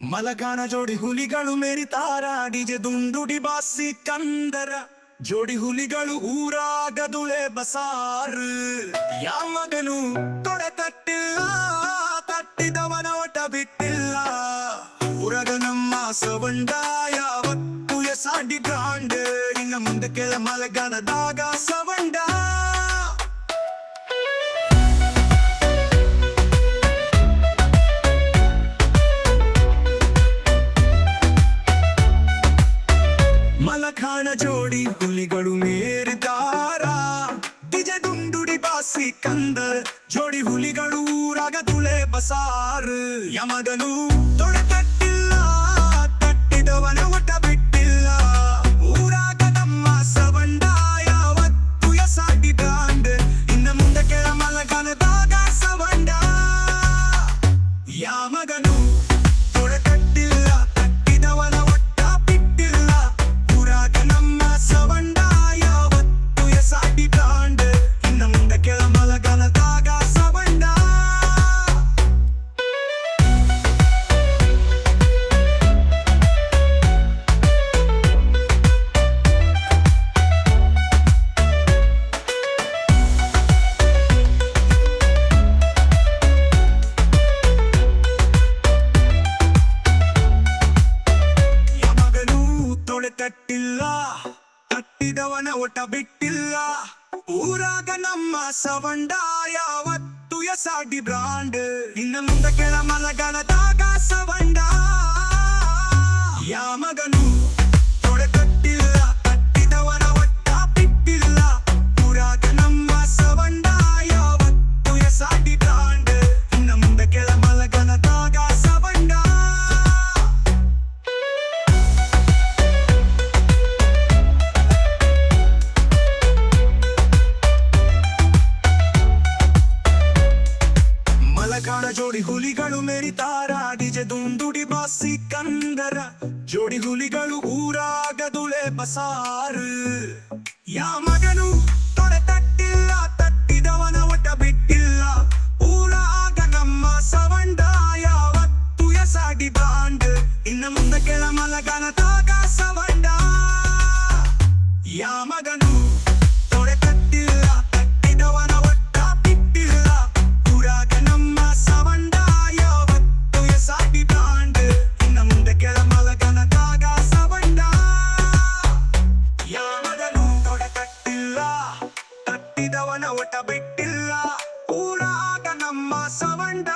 ಮಲಗಾಣ ಜೋಡಿ ಹುಲಿಗಳು ಮೆರಿತಾರ ಡಿಜೆ ದುಂಡುಡಿ ಬಾಸಿ ಕಂದರ ಜೋಡಿ ಹುಲಿಗಳು ಊರಾಗದುಳೆ ಬಸಾರ್ ಯಾಮಗನು ತೊಡೆ ತಟ್ಟಿಲ್ಲ ತಟ್ಟಿದವನ ಒಟ ಬಿಟ್ಟಿಲ್ಲ ಊರಗ ನಮ್ಮ ಸವಂಡ ಯಾವತ್ತು ಎಸಾಡಿ ಬ್ರಾಂಡ್ ಇನ್ನ ಮುಂದೆ ಕೆಲ ಮಲಗಾಣದಾಗ ಸವಂಡ ಮಲಖಾಣ ಜೋಡಿ ಹುಲಿಗಳು ಮೇರಿದಾರ ದಿಜ ದುಂಡುಡಿ ಬಾಸಿ ಕಂದ ಜೋಡಿ ಹುಲಿಗಳು ರಾಗ ತುಳೆ ಬಸಾರ್. ಯಮದನು ತೊಡೆ ತಟ್ಟಿಲ್ಲ ತಟ್ಟಿದವನ ಒಟ ಬಿಟ್ಟಿಲ್ಲ. ಊರಾಗ ನಮ್ಮ ಸವಂಡ ಯಾವತ್ತು ಎಸಾಡಿ ಬ್ರಾಂಡ್ ಇನ್ನು ಮುಂದೆ ಕೆಳ ಮಲಗಣದಾಗ ಮಲಗಾಣ ಜೋಡಿ ಹುಲಿಗಳು ಮೆರಿತಾರ. ಡಿಜೆ ದುಂದುಡಿ ಬಾಸಿ ಕಂದರ. ಜೋಡಿ ಹುಲಿಗಳು ಊರಾಗದುಳೆ ದುಳೆ ಬಸಾರ್. ಯಾ ಮಗನು ಓಟ ಬಿಟ್ಟಿಲ್ಲ. ಪೂರ ನಮ್ಮ ಸವಂಡ